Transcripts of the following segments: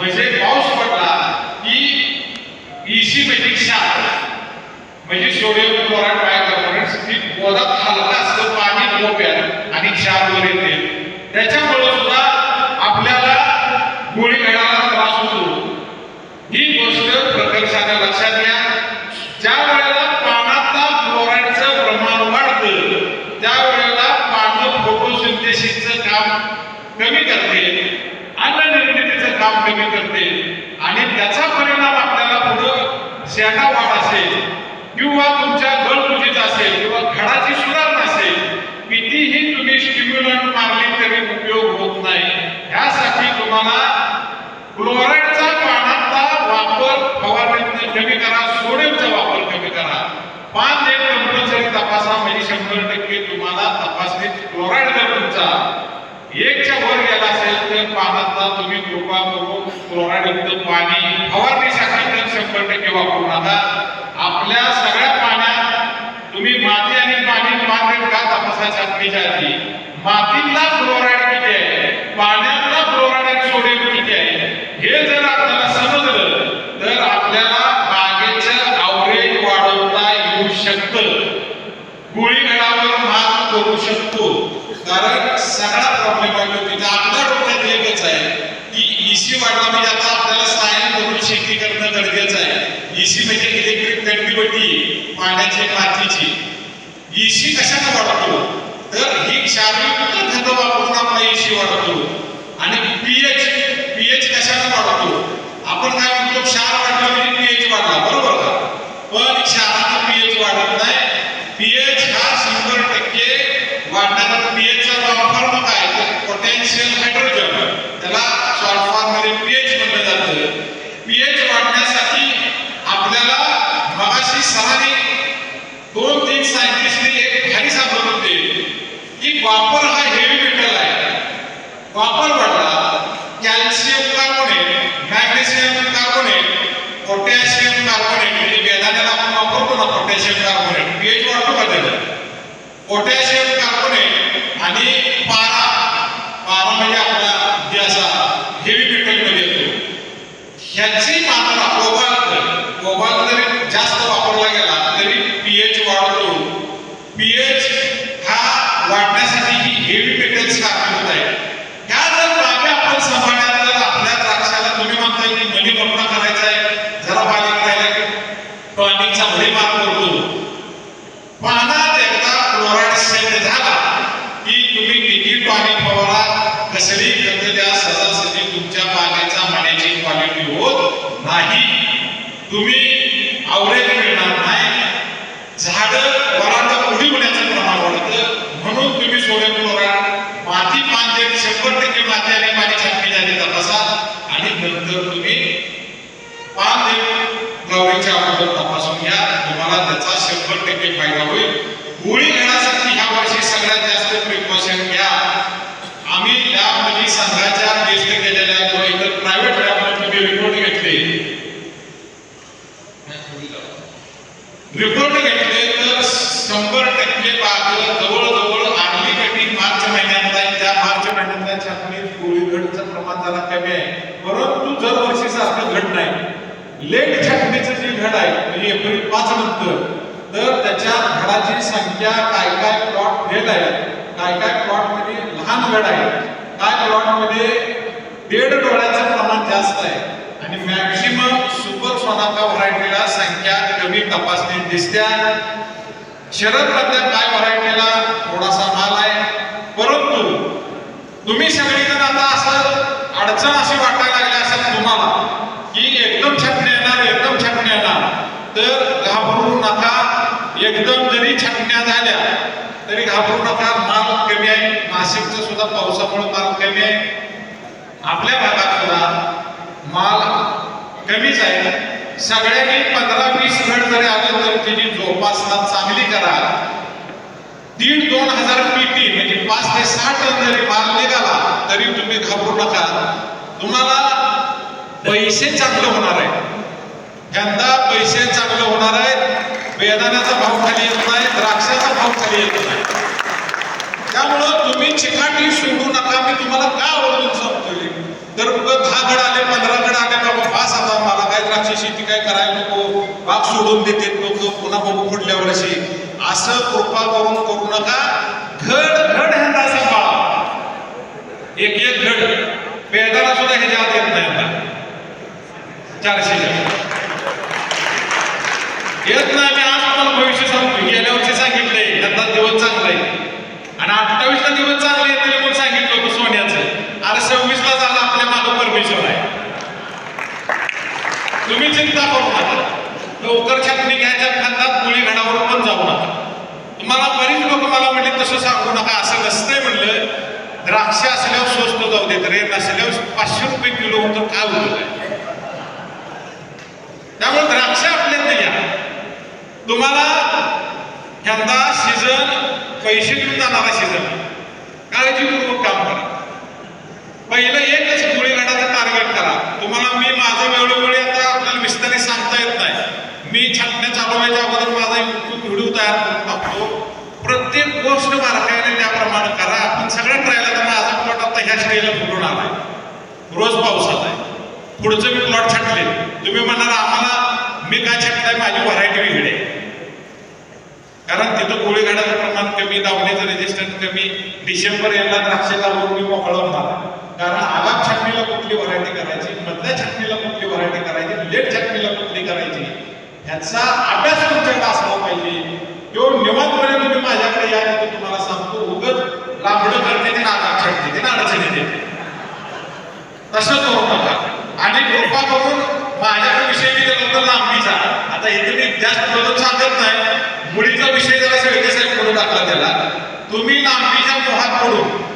म्हणजे पाऊस पडला की इसी म्हणजे क्षार म्हणजे सोडियम क्लोराईड बायकार्बोनेट्स की गोदात हलका असतं पाणी कोप्यात आणि क्षार वर येते. त्याच्यामुळे सुद्धा आपल्याला गोळी घडायला त्रास होतो. ही गोष्ट प्रकर्षाने लक्षात घ्या. ज्या वेळेला पाण्यातला क्लोराईडचं प्रमाण वाढतं त्या वेळेला पानं फोटोसिंथेसिसचं काम कमी करतं कमी करते. आणि त्याचा परिणाम आपल्याला पुढं शेंगा वाढ असेल किंवा तुमच्या गळपुजीत असेल किंवा घडाची सुधारणा असेल कितीही तुम्ही स्टिम्युलंट मारली तरी उपयोग होत नाही. ह्यासाठी तुम्हाला क्लोराईडचा पाण्याचा वापर फवारणीत कमी करा सोडियमचा वापर कमी करा. पाच एक कंपल्सरी तपासा म्हणजे शंभर टक्के तुम्हाला तपासणीत क्लोराईड जर तुमचा एकच्या वर गेला असेल तर तुम्ही कृपा करून क्लोराईड युक्त पाणी फवारणीसाठी तर शंभर टक्के वापरू नका आपल्या सगळ्या पाण्यात तुम्ही माती आणि पाणी मात्र का तपासा छाटणीच्या आधी? मातीतला क्लोराईड किती आहे? पाण्यातला क्लोराईड आणि सोडियम किती आहे? हे जर आपल्याला समजलं तर आपल्याला बागेचं आवरेज वाढवता येऊ शकतं. गोळीगडावर मात करू शकतो. कारण सगळा प्रॉब्लेम आहे तिथे आपल्या डोक्यात एकच आहे की ईसी वाढला म्हणजे आता आपल्याला सायन करून शेती करणं गरजेचं आहे. ईसी म्हणजे इलेक्ट्रिक कंटिन्युटी पाण्याची मातीची. ईसी कशाने वाढतो? तर ही क्षारयुक्त खतं वापरून आपला ईसी वाढतो. आणि पीएच पीएच कशाने वाढतो? आपण काय म्हणतो? क्षार वाढला म्हणजे पीएच वाढला बरोबर का? पण क्षाराचा पीएच वाढत नाही पीएच हा शंभर टक्के वाढण्याचा पीएचचा वापर काय तर पोटॅन्शियल हायड्रोजन त्याला शॉर्ट फॉर्ममध्ये पीएच म्हटलं जातं पीएच वाढण्यासाठी आपल्याला मगाशी सहाने दोन तीन सायंटिस्टने एक भारी सांगत होते की वापर हा हेवी मेटल आहे वापर वाढला calcium carbonate magnesium carbonate potassium carbonate म्हणजे वेदाण्याला आपण वापरतो पोटॅशियम कार्बोनेट पीएच वाढतो का त्याचा पोटॅशियम कार्बोनेट आणि पारा पारा म्हणजे आपला जे असा हेवी मेटलमध्ये येतो ह्याची मात्रा कोबाल्ट कोबाल्ट जरी जास्त वापरला गेला तरी पीएच वाढतो पीएच हा वाढण्यासाठी ही हेवी मेटल्स कारणीभूत आहे ह्या जर बाबी आपण सांभाळल्या तर आपल्या द्राक्षाला तुम्ही म्हणताय की मनी मोठा करायचा आहे जरा बारीक राहिला की टॉनिकचा भरी मार करतो पानात एकदा क्लोराईड सेट झाला की तुम्ही किती टॉनिक फवारा कसली खत द्या सहजासहजी तुमच्या बागेचा मण्याची क्वालिटी होत नाही तुम्ही आवरेज मिळणार नाही झाड वरांडा पुढे होण्याचं प्रमाण वाढतं म्हणून तुम्ही सोडियम क्लोराईड माती पान देत शंभर टक्के माती आणि पाणी छाटणी झाली तपासा आणि नंतर तुम्ही पान देत गवळीच्या अगोदर तपासून घ्या तुम्हाला त्याचा शंभर टक्के फायदा होईल. गोळी घेण्यासाठी ह्या वर्षी सगळ्यात जास्त प्रिकॉशन घ्या. आम्ही लॅबमध्ये संघाच्या टेस्ट केलेल्या किंवा इतर प्रायव्हेट लॅबमध्ये रिपोर्ट घेतले. रिपोर्ट घेतले तर शंभर टक्के बागेला जवळजवळ आठवी कटी मार्च महिन्यात त्या मार्च महिन्यातल्या छापणीत गोळीघडचं प्रमाण जरा कमी आहे. परंतु दरवर्षी सारखं घट नाही. लेट छापणीचं जे घड आहे म्हणजे एप्रिल पाच नंतर तर त्याच्या घडाची संख्या काय काय प्लॉट घेत आहे काय काय प्लॉटमध्ये लहान घड आहे काय प्लॉटमध्ये दीड डोळ्याचं प्रमाण जास्त आहे? आणि मॅक्सिमम सुपर सोनाका व्हरायटीला संख्या कमी तपासणी दिसत्या शरद मधल्या काय व्हरायटीला? थोडासा माल आहे. परंतु तुम्ही सगळीजण आता असं अडचण अशी वाटायला लागली असेल तुम्हाला की एकदम छापणे येणार एकदम छापणे येणार. तर एकदम जरी छाटण्या झाल्या तरी घाबरू नका माल कमी आहे. नाशिकचं सुद्धा पावसामुळे माल कमी आहे. आपल्या भागात सुद्धा माल कमीच आहे. सगळ्यांनी पंधरा वीस घट जरी आलं तर त्याची जोपासना चांगली करा. दीड दोन हजार पीटी म्हणजे पाच ते सहा टन जरी माल निघाला तरी तुम्ही घाबरू नका. तुम्हाला पैसे चांगलं होणार आहे यंदा पैसे चांगलं होणार आहेत. बेदाण्याचा भाव खाली येत नाही द्राक्षाचा भाव खाली येत नाही. त्यामुळं तुम्ही चिकाटी सोडू नका मी तुम्हाला का आवडून सांगतोय? तर उगं दहा गड आले पंधरा गड शेती काय करायला नको? बाग सोडून देते लोक पुन्हा बघू पुढल्या वर्षी. असं कृपा करून करू नका. घड घड ह्यांना सांभाळा एक एक घड. बेदाना सुद्धा ह्याच्या आत येत नाही आता. चारशे येत नाही मी आज तुम्हाला भविष्य सांगतो गेल्या वर्षी सांगितले यंदा दिवस चांगला आहे आणि अठ्ठावीसला दिवस चांगले तरी म्हणून सांगितलं होतं सोन्याचं. अरे सव्वीसला झालं आपल्या मागं परमेश्वर आहे. तुम्ही चिंता करू नका. लवकर छापणी घ्यायच्या खांदात मुली घडावर पण जाऊ नका. तुम्हाला बरीच लोक मला म्हणले तसं सांगू नका. असं नसतंय म्हणलं. द्राक्ष असल्यावर स्वस्त जाऊ देत रे. नसल्यावर पाचशे रुपये किलो होतं काय होतं? त्यामुळे द्राक्ष आपल्यात घ्या तुम्हाला यंदा सीझन पैसे देऊन जाणारा सीझन काळजीपूर्वक काम करा. पहिलं एकच गोळीघाटाचं टार्गेट करा. तुम्हाला मी माझं वेळोवेळी आता आपल्याला विस्तारित सांगता येत नाही. मी छाटण्या चालवायच्या अगोदर माझा यूट्यूब व्हिडिओ तयार करून टाकतो. प्रत्येक गोष्ट बारकाईने त्याप्रमाणे करा. आपण सगळ्या ट्रायला तर माझा प्लॉट आता ह्या स्टेजला फुटून आलाय. रोज पाऊस आलाय पुढचं मी प्लॉट छाटले. तुम्ही म्हणणार आम्हाला मी काय छाटलाय माझी व्हरायटी वेगळी आहे. कारण तिथं गोळीघाटाचं प्रमाण कमी दावणीचं रेजिस्टन्स कमी. डिसेंबर यांना द्राक्षे लावून मी मोकळं होणार कारण आलाप छाटणीला कुठली व्हरायटी करायची? मधल्या छाटणीला कुठली व्हरायटी करायची? लेट छाटणीला कुठली करायची? ह्याचा अभ्यास तुमच्याकडे असला पाहिजे. तो निवांतपणे तुम्ही माझ्याकडे या तिथे तुम्हाला सांगतो उगत लांबडं करते ते नागात छाटते ते अडचणी देते तसं करू नका. आणि कृपा करून आता इथे मी जास्त बदल सांगत नाही. मुलीचा विषय जरा शेळके साहेब पुढे टाकला त्याला. तुम्ही लांबीच्या मोहात पडून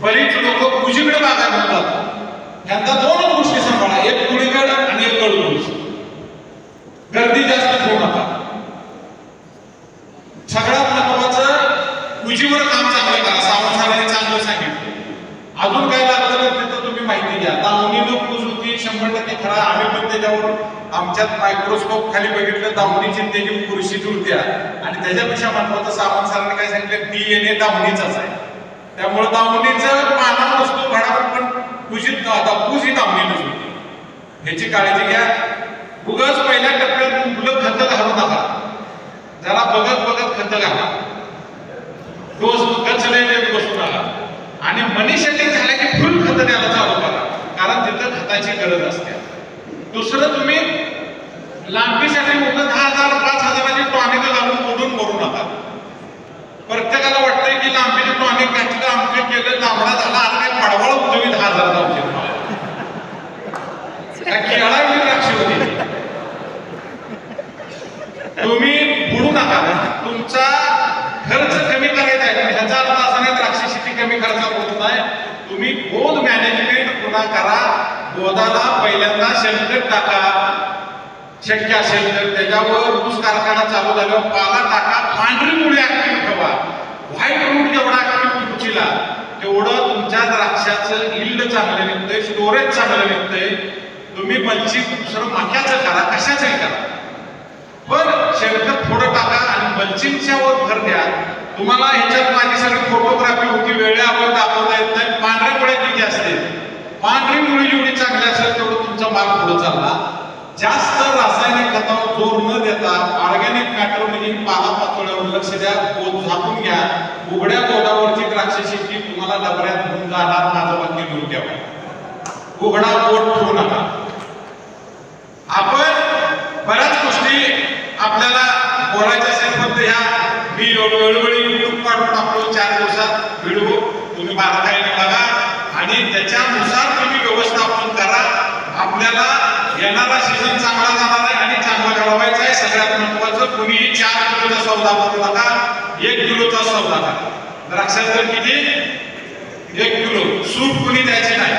बरीच लोक उजीकडे बागा म्हणतात यांचा दोन गोष्टी सांभाळा. एक मुली आणि एक कडूस गर्दी जास्त ठेवू नका सगळ्यात महत्वाचं उजीवर काम चांगलं करा सावंत साहेबांनी चांगलं सांगितलं अजून काय लागलं तर तिथं तुम्ही माहिती घ्या दावणीनं पूज होती शंभर टक्के खरा आम्ही पण त्याच्यावर आमच्यात मायक्रोस्कोप खाली बघितलं दावणीची त्याची खुर्शी जुळत्या. आणि त्याच्यापेक्षा महत्वाचं सामान सरांनी काय सांगितलं? डीएनए दामणीचाच आहे. त्यामुळे दामणीचं पाना नसतो घडावर पण पूजित दापूस ही दामणी होती ह्याची काळजी घ्या. उगाच पहिल्या टप्प्यात मुलं खत घालू नका. जरा बघत बघत खत घाला. डोस गचले देत बसू नका. आणि मनी सेटिंग की फुल खत द्यायला चालू करा. कारण तिथं खताची गरज असते. दुसरं तुम्ही लांबीसाठी मुलं दहा हजार पाच हजाराची टॉनिक घालून मोडून मरू नका. प्रत्येकाला वाटतंय की लांबीचे टॉनिक घातलं आमचे केलं लांबडा झाला आता काय पडवळ तुम्ही दहा हजार औषध काय होती. तुम्ही बुडू नका. तुमचा खर्च कमी करायचा आहे. ह्याचा अर्थ असा नाही द्राक्ष शेती कमी खर्चात होत नाही. तुम्ही गोद मॅनेजमेंट पुन्हा करा. गोदाला पहिल्यांदा शेणखत टाका. शक्य असेल तर त्याच्यावर ऊस कारखाना चालू झाल्यावर पाला टाका. पांढरी मुळे ऍक्टिव्ह ठेवा. व्हाईट रूट जेवढा ऍक्टिव्ह तुमचीला तेवढं तुमच्या द्राक्षाचं इल्ड चांगलं निघतंय स्टोरेज चांगलं निघतंय. तुम्ही बलची दुसरं माक्याचं करा कशाचंही करा. पण शेणखत थोडं टाका आणि बल्चिंगच्या वर भर द्या. तुम्हाला ह्याच्यात माझी सगळी फोटोग्राफी होती वेळेवर आपण दाखवता येत नाही. पांढऱ्या मुळे किती असते पांढरी मुळी जेवढी चांगली असेल तेवढं तुमचा मार्ग पुढे चालला. जास्त रासायनिक खतावर जोर न देता ऑर्गॅनिक मॅटर म्हणजे पाला पाचोळ्यावर लक्ष द्या पोत झाकून घ्या. उघड्या तोडावरची द्राक्ष शेती तुम्हाला डबऱ्यात घेऊन जाणार माझं वाक्य घेऊन द्यावं उघडा पोट ठेवू नका. आपण बऱ्याच गोष्टी आपल्याला बोलायच्या असेल फक्त ह्या मी वेळोवेळी युट्यूब काढून टाकलो चार दिवसात व्हिडिओ तुम्ही बारकाईने बघा आणि त्याच्यानुसार तुम्ही व्यवस्थापन करा. आपल्याला येणारा सीझन चांगला जाणार आहे आणि चांगला घडवायचा आहे. सगळ्यात महत्वाचं कुणीही चार किलोचा सौदा करू नका एक किलोचा सौदा करा. तर किती? एक किलो सूप कुणी द्यायची नाही.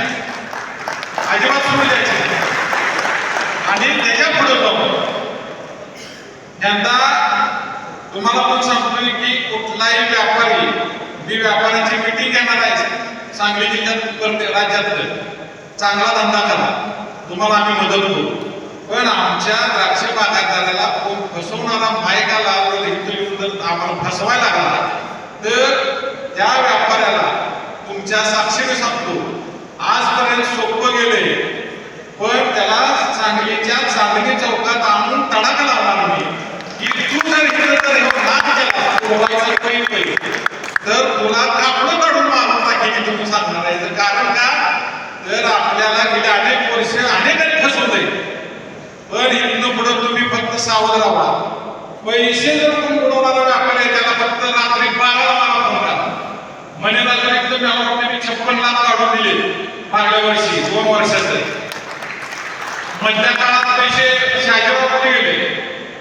अजिबात सूप द्यायची आणि त्याच्या पुढे जाऊ यंदा तुम्हाला पण सांगतोय की कुठलाही व्यापारी मी व्यापाऱ्यांची मिटिंग घेणार आहे. सांगली जिल्ह्यात प्रत्येक राज्यातलं. चांगला धंदा करा. तुम्हाला आम्ही मदत करू. पण आमच्या द्राक्ष बागायतदाराला कोण फसवणारा मायका लावलं इथं येऊन जर आम्हाला फसवायला लागला तर त्या व्यापाऱ्याला तुमच्या साक्षीने सांगतो आजपर्यंत सोपं गेले पण त्याला सांगलीच्या चांदणी चौकात आणून तडाखा लावणार मी. की तू जर इकडे जर केला तर तुला कापडं काढून मारून टाकेल तुम्ही सांगणार आहे तर कारण का तर आपल्याला गेले अनेक वर्ष अनेकांनी फसवलंय पण इथनं पुढं तुम्ही फक्त सावध राहा पैसे जर कोण बुडवणारा आहे त्याला फक्त रात्री बाराला मला फोन महिन्याला जर मी छप्पन लाख काढून दिले मागल्या वर्षी दोन वर्षाचं. मधल्या काळात पैसे शाजीराव कुठे गेले.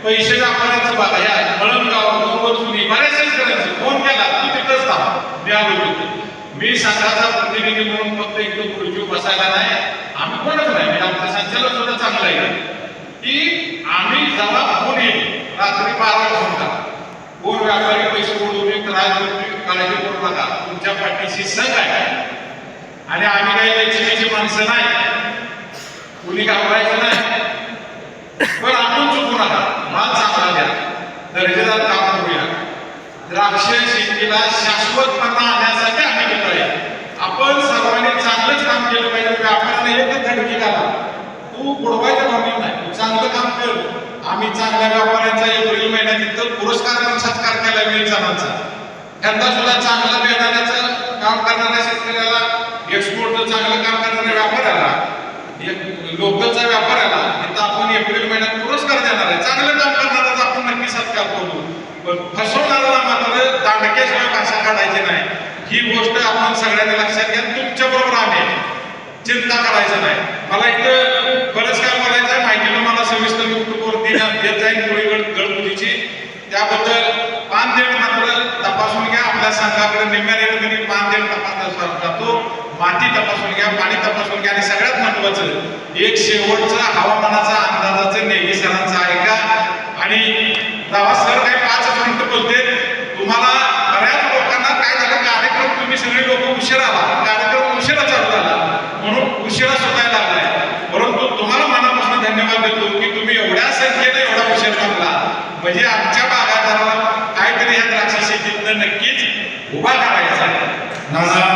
पैसे व्यापाऱ्यांचं बघा या मळणगाव डोंगर बऱ्याच शेतकऱ्यांचे फोन केला तू तिथंच थांब. मी आलो मी संघाचा प्रतिनिधी म्हणून फक्त इथं खुर्ची बसायला नाही. आम्ही कोणच नाही. म्हणजे आमचं संचालक सुद्धा चांगला आहे. की आम्ही जेव्हा फोन येईल. रात्री बारा होता कोण व्यापारी पैसे बुडवून काळजी काळजी करू नका. तुमच्या पाठीशी सग आहे. आणि आम्ही काही त्याची माणसं नाही. कुणी घाबरायचं नाही. पण आपण चुकू नका. माल चांगला द्या. दर्जेदार काम करूया. द्राक्ष शेतीला शाश्वतपणा आणण्यासाठी आम्ही घेतोय. आपण सर्वांनी चांगलंच काम केलं पाहिजे. व्यापाऱ्याने एकच धडकी घाला तू बुडवायचं भावनिक नाही. तू चांगलं काम कर. आम्ही चांगल्या व्यापाऱ्यांचा एप्रिल महिन्यात इथं पुरस्कार आणि सत्कार केला वीर जणांचा त्यांना सुद्धा चांगलं बेदाण्याचं काम करणाऱ्या शेतकऱ्याला एक्सपोर्टचं चांगलं काम करणाऱ्या व्यापाऱ्याला लोकलचा व्यापाऱ्याला इथं आपण एप्रिल महिन्यात पुरस्कार देणार आहे. चांगलं काम करणाराच आपण नक्की सत्कार करू. पण फसवणाऱ्याला मात्र दांडक्याशिवाय भाषा काढायची नाही. ही गोष्ट आपण सगळ्यांनी लक्षात घ्या. तुमच्या बरोबर आम्ही चिंता करायचं नाही. मला इथं बरंच काय बोलायचं आहे माहितीनं मला सविस्तर युट्यूबवरती देत जाईल पुढे गड त्याबद्दल पानदेड मात्र तपासून घ्या. आपल्या संघाकडे निम्म्या रेटमध्ये पानदेड देण जातो. माती तपासून घ्या पाणी तपासून घ्या. आणि सगळ्यात महत्वाचं एक शेवटचा हवामानाचा अंदाजाचं नेहमी सरांचा ऐका. आणि म्हणजे आमच्या भागात काहीतरी या द्राक्ष शेतीतनं नक्कीच उभा करायचा